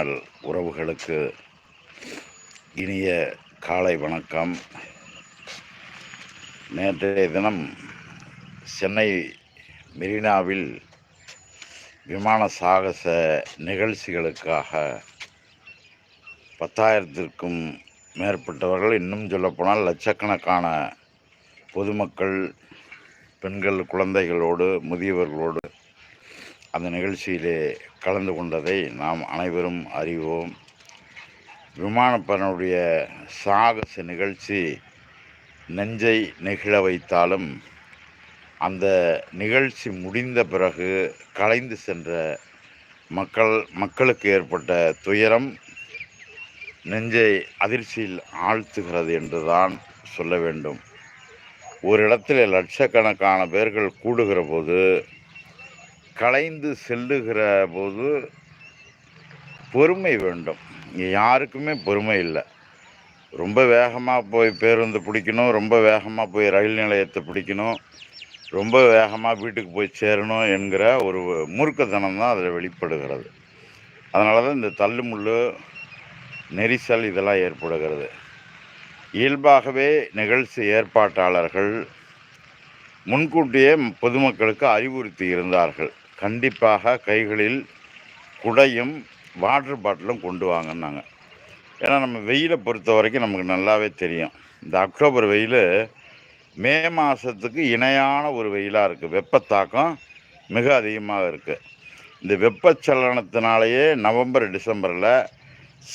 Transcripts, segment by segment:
நாள் உறவுகளுக்கு இனிய காலை வணக்கம். நேற்றைய தினம் சென்னை மெரினாவில் விமான சாகச நிகழ்ச்சிகளுக்காக பத்தாயிரத்திற்கும் மேற்பட்டவர்கள் இன்னும் சொல்லப்போனால் லட்சக்கணக்கான பொதுமக்கள் பெண்கள் குழந்தைகளோடு முதியவர்களோடு அந்த நிகழ்ச்சியிலே கலந்து கொண்டதை நாம் அனைவரும் அறிவோம். விமானப்பரனுடைய சாகச நிகழ்ச்சி நெஞ்சை நெகிழ வைத்தாலும் அந்த நிகழ்ச்சி முடிந்த பிறகு கலைந்து சென்ற மக்கள் மக்களுக்கு ஏற்பட்ட துயரம் நெஞ்சை அதிர்ச்சியில் ஆழ்த்துகிறது என்றுதான் சொல்ல வேண்டும். ஒரு இடத்துல லட்சக்கணக்கான பேர்கள் கூடுகிற போது கலைந்து செல்லுகிற போது பொறுமை வேண்டும். இங்கே யாருக்குமே பொறுமை இல்லை. ரொம்ப வேகமாக போய் பேருந்து பிடிக்கணும் ரொம்ப வேகமாக போய் ரயில் நிலையத்தை பிடிக்கணும் ரொம்ப வேகமாக வீட்டுக்கு போய் சேரணும் என்கிற ஒரு மூர்க்கத்தனம் தான் அதில் வெளிப்படுகிறது. அதனால தான் இந்த தள்ளுமுள்ளு நெரிசல் இதெல்லாம் ஏற்படுகிறது. இயல்பாகவே நிகழ்ச்சி ஏற்பாட்டாளர்கள் முன்கூட்டியே பொதுமக்களுக்கு அறிவுறுத்தி இருந்தார்கள். கண்டிப்பாக கைகளில் குடையும் வாட்டர் பாட்டிலும் கொண்டு வாங்கினாங்க ஏன்னா நம்ம வெயிலை பொறுத்த வரைக்கும் நமக்கு நல்லாவே தெரியும். இந்த அக்டோபர் வெயில் மே மாதத்துக்கு இணையான ஒரு வெயிலாக இருக்குது வெப்பத்தாக்கம் மிக அதிகமாக இருக்குது இந்த வெப்பச்சலனத்தினாலேயே நவம்பர் டிசம்பரில்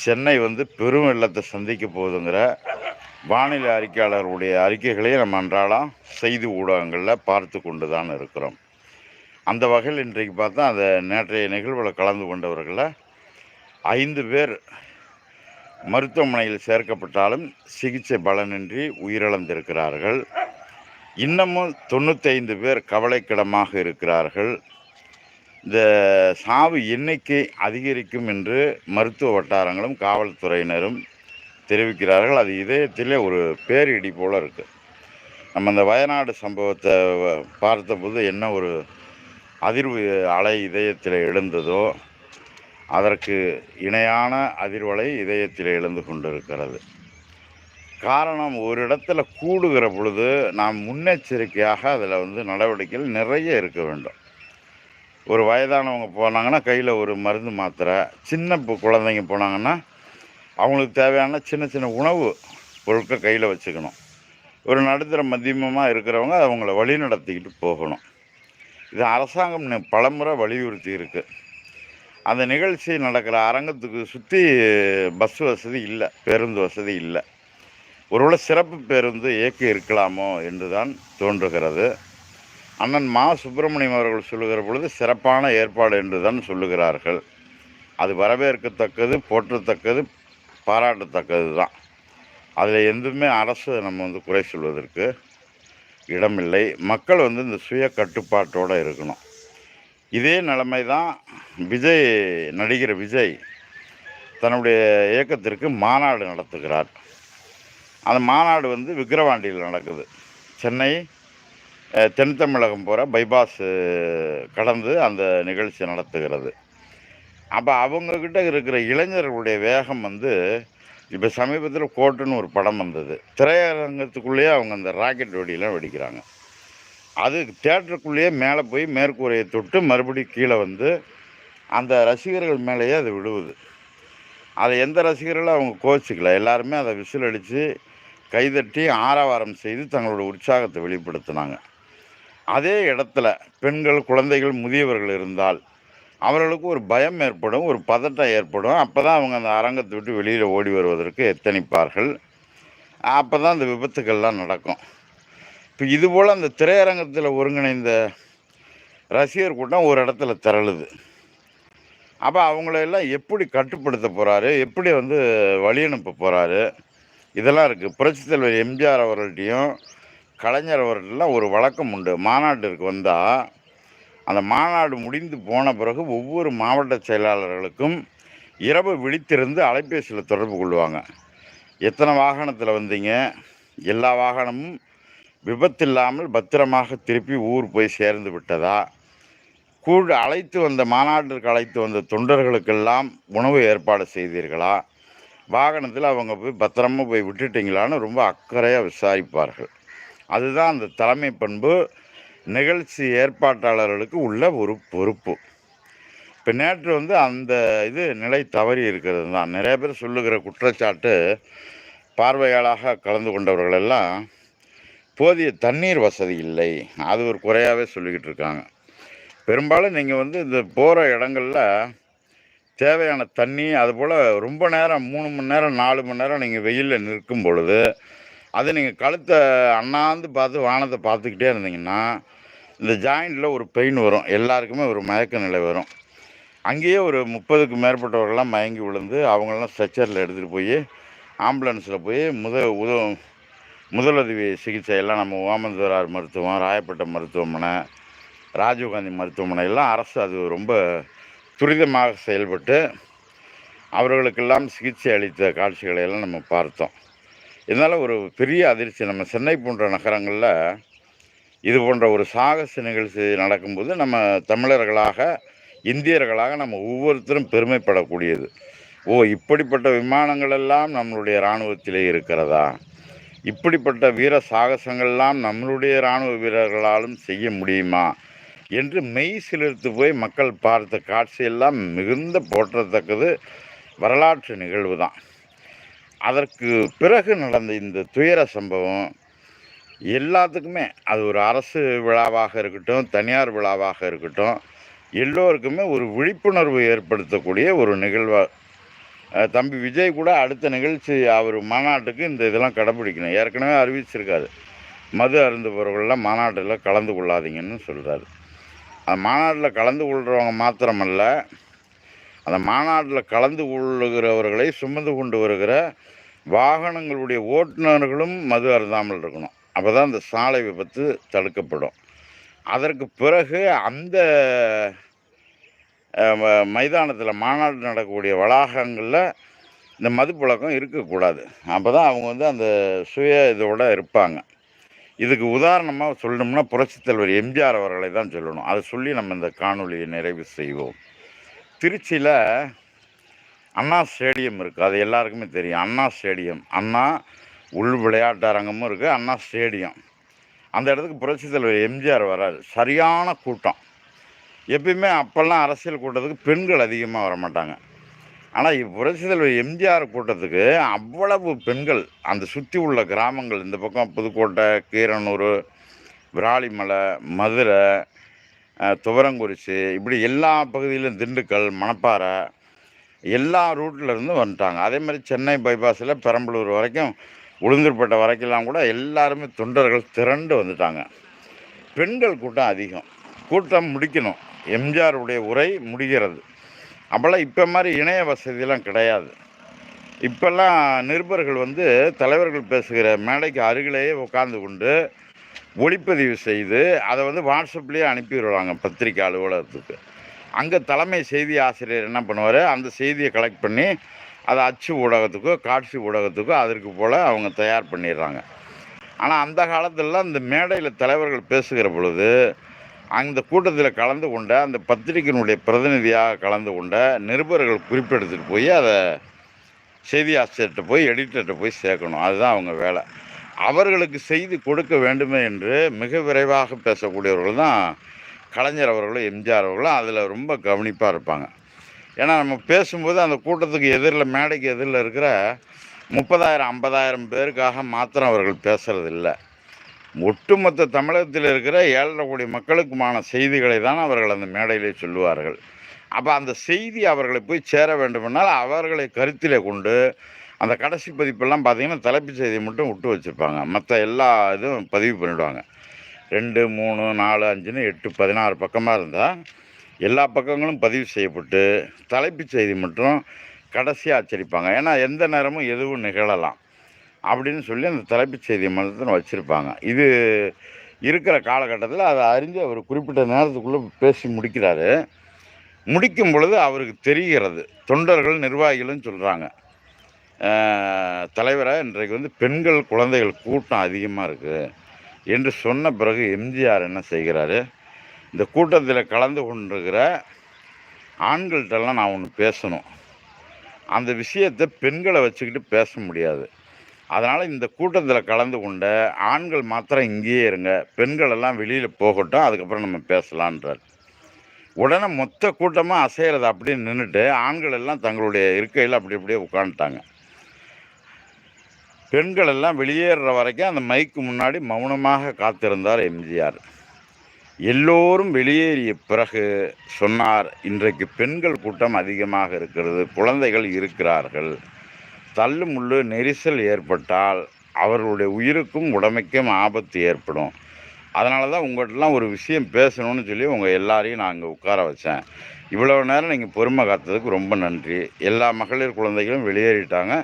சென்னை வந்து பெரும் வெள்ளத்தை சந்திக்க போகுதுங்கிற வானிலை அறிக்கையாளர்களுடைய அறிக்கைகளையும் நம்ம அன்றாடம் செய்தி ஊடகங்களில் பார்த்து கொண்டு தான் இருக்கிறோம். அந்த வகையில் இன்றைக்கு பார்த்தா அந்த நேற்றைய நிகழ்வில் கலந்து கொண்டவர்களில் ஐந்து பேர் மருத்துவமனையில் சேர்க்கப்பட்டாலும் சிகிச்சை பலனின்றி உயிரிழந்திருக்கிறார்கள். இன்னமும் தொண்ணூத்தைந்து பேர் கவலைக்கிடமாக இருக்கிறார்கள். இந்த சாவு எண்ணிக்கை அதிகரிக்கும் என்று மருத்துவ வட்டாரங்களும் காவல்துறையினரும் தெரிவிக்கிறார்கள். அது இதயத்திலே ஒரு பேரிடி போல் இருக்குது நம்ம அந்த வயநாடு சம்பவத்தை பார்த்தபோது என்ன ஒரு அதிர்வு அலை இதயத்தில் எழுந்ததோ அதற்கு இணையான அதிர்வலை இதயத்தில் எழுந்து கொண்டிருக்கிறது. காரணம் ஒரு இடத்துல கூடுகிற பொழுது நாம் முன்னெச்சரிக்கையாக அதில் வந்து நடவடிக்கைகள் நிறைய இருக்க வேண்டும். ஒரு வயதானவங்க போனாங்கன்னா கையில் ஒரு மருந்து மாத்திரை சின்ன குழந்தைங்க போனாங்கன்னா அவங்களுக்கு தேவையான சின்ன சின்ன உணவு பொருட்கள் கையில் வச்சுக்கணும். ஒரு நடுத்தர மத்தியமமாக இருக்கிறவங்க அவங்கள வழி நடத்திக்கிட்டு போகணும். இது அரசாங்கம் பலமுறை வலியுறுத்தி இருக்குது அந்த நிகழ்ச்சி நடக்கிற அரங்கத்துக்கு சுற்றி பஸ் வசதி இல்லை பேருந்து வசதி இல்லை. ஒருவேளை சிறப்பு பேருந்து இயக்கி இருக்கலாமோ என்று தான் தோன்றுகிறது. அண்ணன் மா சுப்பிரமணியம் அவர்கள் சொல்லுகிற பொழுது சிறப்பான ஏற்பாடு என்று தான் சொல்லுகிறார்கள். அது வரவேற்கத்தக்கது போற்றத்தக்கது பாராட்டத்தக்கது தான் அதில் எதுவுமே அரசு நம்ம வந்து குறை சொல்வதற்கு இடமில்லை. மக்கள் வந்து இந்த சுய கட்டுப்பாட்டோடு இருக்கணும். இதே நிலைமை தான் விஜய் நடிகர் விஜய் தன்னுடைய இயக்கத்திற்கு மாநாடு நடத்துகிறார். அந்த மாநாடு வந்து விக்கிரவாண்டியில் நடக்குது. சென்னை தென் தமிழகம் போகிற பைபாஸ் கடந்து அந்த நிகழ்ச்சி நடத்துகிறது. அப்போ அவங்கக்கிட்ட இருக்கிற இளைஞர்களுடைய வேகம் வந்து இப்போ சமீபத்தில் கோட்டுன்னு ஒரு படம் வந்தது. திரையரங்கத்துக்குள்ளேயே அவங்க அந்த ராக்கெட் வெடியெல்லாம் வெடிக்கிறாங்க. அது தேட்டருக்குள்ளேயே மேலே போய் மேற்கூரையை தொட்டு மறுபடியும் கீழே வந்து அந்த ரசிகர்கள் மேலேயே அது விழுவுது. அதை எந்த ரசிகர்களும் அவங்க கோச்சிக்கல. எல்லாருமே அதை விசில் அடித்து கைதட்டி ஆரவாரம் செய்து தங்களோட உற்சாகத்தை வெளிப்படுத்தினாங்க. அதே இடத்துல பெண்கள் குழந்தைகள் முதியவர்கள் இருந்தால் அவர்களுக்கு ஒரு பயம் ஏற்படும் ஒரு பதட்டம் ஏற்படும். அப்போ தான் அவங்க அந்த அரங்கத்தை விட்டு வெளியில் ஓடி வருவதற்கு எத்தனிப்பார்கள். அப்போ தான் அந்த விபத்துக்கள்லாம் நடக்கும். இப்போ இதுபோல் அந்த திரையரங்கத்தில் ஒருங்கிணைந்த ரசிகர் கூட்டம் ஒரு இடத்துல திரளுது. அப்போ அவங்களெல்லாம் எப்படி கட்டுப்படுத்த போகிறாரு எப்படி வந்து வழி அனுப்ப போகிறாரு இதெல்லாம் இருக்குது புரட்சி தலைவர் எம்ஜிஆர் அவர்கள்ட்டையும் கலைஞர் அவர்கள்லாம் ஒரு வழக்கம் உண்டு. மாநாட்டிற்கு வந்தால் அந்த மாநாடு முடிந்து போன பிறகு ஒவ்வொரு மாவட்ட செயலாளர்களுக்கும் இரவு விழித்திருந்து அலைபேசியில் தொடர்பு கொள்வாங்க. எத்தனை வாகனத்தில் வந்தீங்க? எல்லா வாகனமும் விபத்தில்லாமல் பத்திரமாக திருப்பி ஊர் போய் சேர்ந்து விட்டதா? கூட அழைத்து வந்த மாநாட்டிற்கு அழைத்து வந்த தொண்டர்களுக்கெல்லாம் உணவு ஏற்பாடு செய்தீர்களா? வாகனத்தில் அவங்க போய் பத்திரமாக போய் விட்டுட்டீங்களான்னு ரொம்ப அக்கறையாக விசாரிப்பார்கள். அதுதான் அந்த தலைமை பண்பு. நிகழ்ச்சி ஏற்பாட்டாளர்களுக்கு உள்ள ஒரு பொறுப்பு. இப்போ நேற்று வந்து அந்த இது நிலை தவறி இருக்கிறது தான். நிறைய பேர் சொல்லுகிற குற்றச்சாட்டு பார்வையாளாக கலந்து கொண்டவர்கள் எல்லாம் போதிய தண்ணீர் வசதி இல்லை. அது ஒரு குறையாகவே சொல்லிக்கிட்டு இருக்காங்க. பெரும்பாலும் நீங்கள் வந்து இந்த போகிற இடங்களில் தேவையான தண்ணி அதுபோல் ரொம்ப நேரம் மூணு மணி நேரம் நாலு மணி நேரம் நீங்கள் வெயிலில் நிற்கும் பொழுது அது நீங்கள் கழுத்தை அண்ணாந்து பார்த்து வானத்தை பார்த்துக்கிட்டே இருந்தீங்கன்னா இந்த ஜாயிண்டில் ஒரு பெயின் வரும். எல்லாருக்குமே ஒரு மயக்க நிலை வரும். அங்கேயே ஒரு முப்பதுக்கு மேற்பட்டவர்கள்லாம் மயங்கி விழுந்து அவங்களெல்லாம் ஸ்ட்ரெச்சரில் எடுத்துகிட்டு போய் ஆம்புலன்ஸில் போய் முத உத முதலுதவி சிகிச்சை எல்லாம் நம்ம ஓமந்தரார் மருத்துவம் ராயப்பேட்டை மருத்துவமனை ராஜீவ்காந்தி மருத்துவமனை எல்லாம் அரசு அது ரொம்ப துரிதமாக செயல்பட்டு அவர்களுக்கெல்லாம் சிகிச்சை அளித்த காட்சிகளை எல்லாம் நம்ம பார்த்தோம். இதனால் ஒரு பெரிய அதிர்ச்சி. நம்ம சென்னை போன்ற நகரங்களில் இது போன்ற ஒரு சாகச நிகழ்ச்சி நடக்கும்போது நம்ம தமிழர்களாக இந்தியர்களாக நம்ம ஒவ்வொருத்தரும் பெருமைப்படக்கூடியது. ஓ இப்படிப்பட்ட விமானங்கள் எல்லாம் நம்மளுடைய இராணுவத்திலே இருக்கிறதா? இப்படிப்பட்ட வீர சாகசங்கள்லாம் நம்மளுடைய இராணுவ வீரர்களாலும் செய்ய முடியுமா? என்று மெய் சிலிர்த்து போய் மக்கள் பார்த்த காட்சியெல்லாம் மிகுந்த போற்றத்தக்கது வரலாற்று நிகழ்வு தான் அதற்கு பிறகு நடந்த இந்த துயர சம்பவம் எல்லாத்துக்குமே. அது ஒரு அரசு விழாவாக இருக்கட்டும் தனியார் விழாவாக இருக்கட்டும் எல்லோருக்குமே ஒரு விழிப்புணர்வு ஏற்படுத்தக்கூடிய ஒரு நிகழ்வாக தம்பி விஜய் கூட அடுத்த நிகழ்ச்சி அவர் மாநாட்டுக்கு இந்த இதெல்லாம் கடைப்பிடிக்கணும் ஏற்கனவே அறிவிச்சிருக்காரு. மது அருந்துபவர்கள்லாம் மாநாட்டில் கலந்து கொள்ளாதீங்கன்னு சொல்கிறாரு அந்த மாநாட்டில் கலந்து கொள்கிறவங்க மாத்திரமல்ல அந்த மாநாட்டில் கலந்து கொள்ளுகிறவர்களை சுமந்து கொண்டு வருகிற வாகனங்களுடைய ஓட்டுநர்களும் மது அருந்தாமல் இருக்கணும். அப்போ தான் அந்த சாலை விபத்து தடுக்கப்படும். அதற்கு பிறகு அந்த மைதானத்தில் மாநாடு நடக்கக்கூடிய வளாகங்களில் இந்த மதுப்பழக்கம் இருக்கக்கூடாது. அப்போ தான் அவங்க வந்து அந்த சுய இதோட இருப்பாங்க. இதுக்கு உதாரணமாக சொல்லணும்னா புரட்சித் தலைவர் எம்ஜிஆர் அவர்களை தான் சொல்லணும். அதை சொல்லி நம்ம இந்த காணொலியை நிறைவு செய்வோம். திருச்சியில் அண்ணா ஸ்டேடியம் இருக்குது அது எல்லாருக்குமே தெரியும். அண்ணா ஸ்டேடியம். அண்ணா உள் விளையாட்டு அரங்கமும் இருக்குது அண்ணா ஸ்டேடியம். அந்த இடத்துக்கு புரட்சி தலைவர் எம்ஜிஆர் வராது சரியான கூட்டம். எப்பயுமே அப்போல்லாம் அரசியல் கூட்டத்துக்கு பெண்கள் அதிகமாக வரமாட்டாங்க. ஆனால் புரட்சித் தலைவர் எம்ஜிஆர் கூட்டத்துக்கு அவ்வளவு பெண்கள் அந்த சுற்றி உள்ள கிராமங்கள் இந்த பக்கம் புதுக்கோட்டை கீரனூர் விராலிமலை மதுரை துவரங்குறிச்சி இப்படி எல்லா பகுதியிலும் திண்டுக்கல் மணப்பாறை எல்லா ரூட்ல வந்துட்டாங்க. அதே மாதிரி சென்னை பைபாஸில் பெரம்பலூர் வரைக்கும் உளுந்தூர்பேட்டை வரைக்கெல்லாம் கூட எல்லாருமே தொண்டர்கள் திரண்டு வந்துட்டாங்க. பெண்கள் கூட்டம் அதிகம். கூட்டம் முடிக்கணும். எம்ஜிஆருடைய உரை முடிகிறது. அப்போல்லாம் இப்போ மாதிரி இணைய வசதியெல்லாம் கிடையாது. இப்போல்லாம் நிருபர்கள் வந்து தலைவர்கள் பேசுகிற மேடைக்கு அருகிலேயே உட்காந்து கொண்டு ஒளிப்பதிவு செய்து அதை வந்து வாட்ஸ்அப்லேயே அனுப்பிடுவாங்க பத்திரிக்கை அலுவலகத்துக்கு. அங்கே தலைமை செய்தி ஆசிரியர் என்ன பண்ணுவார்? அந்த செய்தியை கலெக்ட் பண்ணி அதை அச்சு ஊடகத்துக்கோ காட்சி ஊடகத்துக்கோ அதற்கு போல் அவங்க தயார் பண்ணிடுறாங்க. ஆனால் அந்த காலத்தில் இந்த மேடையில் தலைவர்கள் பேசுகிற பொழுது அந்த கூட்டத்தில் கலந்து கொண்ட அந்த பத்திரிகையினுடைய பிரதிநிதியாக கலந்து கொண்ட நிருபர்கள் குறிப்பெடுத்துட்டு போய் அதை செய்தி ஆசிரியர்கிட்ட போய் எடிட்டர்கிட்ட போய் சேர்க்கணும். அதுதான் அவங்க வேலை. அவர்களுக்கு செய்தி கொடுக்க வேண்டுமே என்று மிக விரைவாக பேசக்கூடியவர்கள் தான் கலைஞர் அவர்களும் எம்ஜிஆர் அவர்களும். அதில் ரொம்ப கவனிப்பாக இருப்பாங்க. ஏன்னா நம்ம பேசும்போது அந்த கூட்டத்துக்கு எதிரில் மேடைக்கு எதிரில் இருக்கிற முப்பதாயிரம் ஐம்பதாயிரம் பேருக்காக மாத்திரம் அவர்கள் பேசுகிறது இல்லை ஒட்டுமொத்த தமிழகத்தில் இருக்கிற ஏழரை கோடி மக்களுக்குமான செய்திகளை தான் அவர்கள் அந்த மேடையிலே சொல்லுவார்கள். அப்போ அந்த செய்தி அவர்களை போய் சேர வேண்டுமென்றால் அவர்களை கருத்திலே கொண்டு அந்த கடைசி பதிப்பெல்லாம் பார்த்திங்கன்னா தலைப்பு செய்தியை மட்டும் விட்டு வச்சுருப்பாங்க. மற்ற எல்லா இதுவும் பதிவு பண்ணிவிடுவாங்க ரெண்டு மூணு நாலு அஞ்சுன்னு எட்டு பதினாறு பக்கமாக இருந்தால் எல்லா பக்கங்களும் பதிவு செய்யப்பட்டு தலைப்புச் செய்தி மட்டும் கடைசியாக அச்சடிப்பாங்க. ஏன்னா எந்த நேரமும் எதுவும் நிகழலாம் அப்படின்னு சொல்லி அந்த தலைப்புச் செய்தி மட்டும் வச்சுருப்பாங்க. இது இருக்கிற காலகட்டத்தில் அதை அறிஞ்சு அவர் குறிப்பிட்ட நேரத்துக்குள்ளே பேசி முடிக்கிறாரு. முடிக்கும் பொழுது அவருக்கு தெரிகிறது. தொண்டர்கள் நிர்வாகிகளும் சொல்கிறாங்க தலைவராக இன்றைக்கு வந்து பெண்கள் குழந்தைகள் கூட்டம் அதிகமாக இருக்குது என்று சொன்ன பிறகு எம்ஜிஆர் என்ன செய்கிறாரு? இந்த கூட்டத்தில் கலந்து கொண்டிருக்கிற ஆண்கள்கிட்டலாம் நான் ஒன்று பேசணும். அந்த விஷயத்தை பெண்களை வச்சுக்கிட்டு பேச முடியாது. அதனால் இந்த கூட்டத்தில் கலந்து கொண்ட ஆண்கள் மாத்திரம் இங்கேயே இருங்க. பெண்கள் எல்லாம் வெளியில் போகட்டும் அதுக்கப்புறம் நம்ம பேசலான்றார். உடனே மொத்த கூட்டமாக அசைகிறத அப்படியே நின்றுட்டு ஆண்கள் எல்லாம் தங்களுடைய இருக்கையில் அப்படி அப்படியே உட்காந்துட்டாங்க பெண்கள் எல்லாம் வெளியேறுற வரைக்கும் அந்த மைக்கு முன்னாடி மௌனமாக காத்திருந்தார் எம்ஜிஆர். எல்லோரும் வெளியேறிய பிறகு சொன்னார் இன்றைக்கு பெண்கள் கூட்டம் அதிகமாக இருக்கிறது குழந்தைகள் இருக்கிறார்கள். தள்ளு முள்ளு நெரிசல் ஏற்பட்டால் அவர்களுடைய உயிருக்கும் உடமைக்கும் ஆபத்து ஏற்படும். அதனால தான் உங்கள்கிட்டலாம் ஒரு விஷயம் பேசணும்னு சொல்லி உங்கள் எல்லாரையும் நான் அங்கே உட்கார வச்சேன். இவ்வளோ நேரம் நீங்கள் பொறுமை காத்ததுக்கு ரொம்ப நன்றி. எல்லா மகளிர் குழந்தைகளும் வெளியேறிட்டாங்க.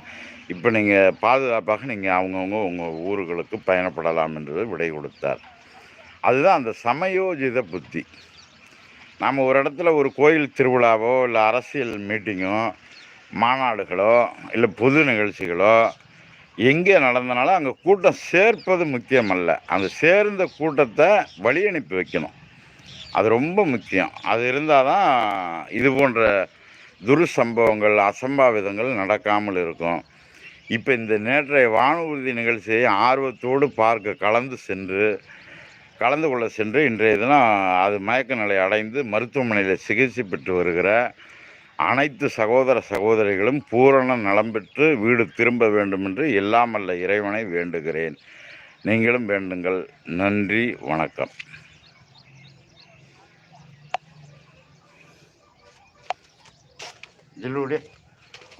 இப்போ நீங்கள் பாதுகாப்பாக நீங்கள் அவங்கவுங்க உங்கள் ஊர்களுக்கு பயணப்படலாம் என்று விடை கொடுத்தார். அதுதான் அந்த சமயோஜித புத்தி. நாம் ஒரு இடத்துல ஒரு கோயில் திருவிழாவோ இல்லை அரசியல் மீட்டிங்கோ மாநாடுகளோ இல்லை பொது நிகழ்ச்சிகளோ எங்கே நடந்தனாலும் அங்கே கூட்டம் சேர்ப்பது முக்கியமல்ல. அந்த சேர்ந்த கூட்டத்தை வழி அனுப்பி வைக்கணும். அது ரொம்ப முக்கியம். அது இருந்தால் தான் இது போன்ற துர்சம்பவங்கள் அசம்பாவிதங்கள் நடக்காமல் இருக்கும். இப்போ இந்த நேற்றைய வானூர்தி நிகழ்ச்சியை ஆர்வத்தோடு பார்க்க கலந்து சென்று கலந்து கொள்ள சென்று இன்றைய தினம் அது மயக்க நிலை அடைந்து மருத்துவமனையில் சிகிச்சை பெற்று வருகிற அனைத்து சகோதர சகோதரிகளும் பூரண நலம் பெற்று வீடு திரும்ப வேண்டும் என்று இல்லாமல்ல இறைவனை வேண்டுகிறேன். நீங்களும் வேண்டுங்கள். நன்றி வணக்கம். ஜில்லுடைய